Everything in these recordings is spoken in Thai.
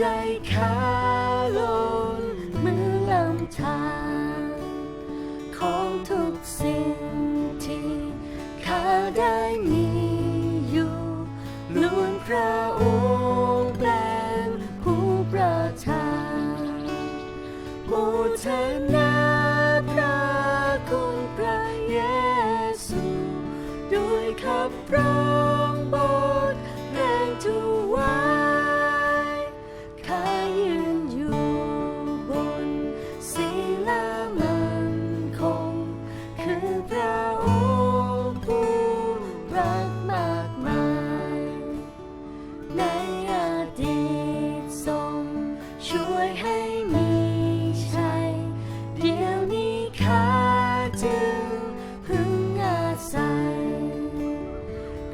ใจขาลงมือลำทางของทุกสิ่งที่ข้าได้มีอยู่ล้วนพระองค์เป็นผู้ประทานโมทนาพระคุณพระเยซู ด้วยขับร้อง ช่วยให้มีชัย เดี๋ยวนี้ข้าจึงพึ่งอาศัย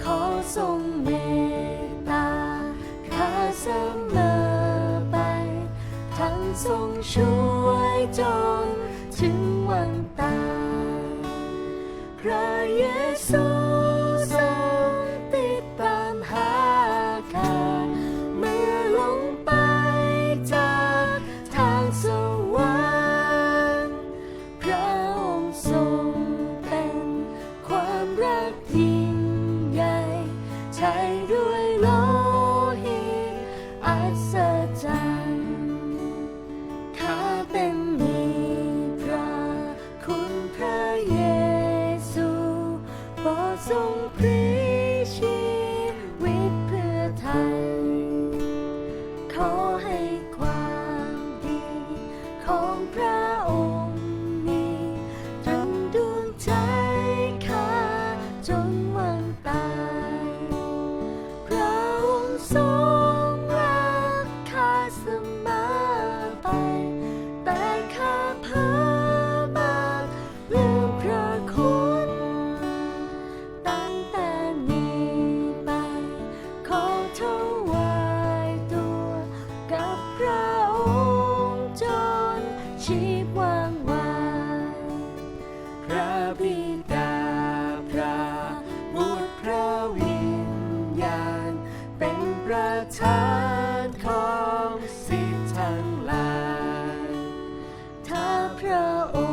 ขอทรงเมตตาข้าเสมอไป ทั้งทรงช่วยจนถึงวันตายพระเย พระเยซูโปรดทรงพรี ถวาตัวกับพระองค์จนชีพวางวางพระบิดาพระบุตรพระวิญญาณ เป็นประธานของสิททั้งหลายถ้าพระองค์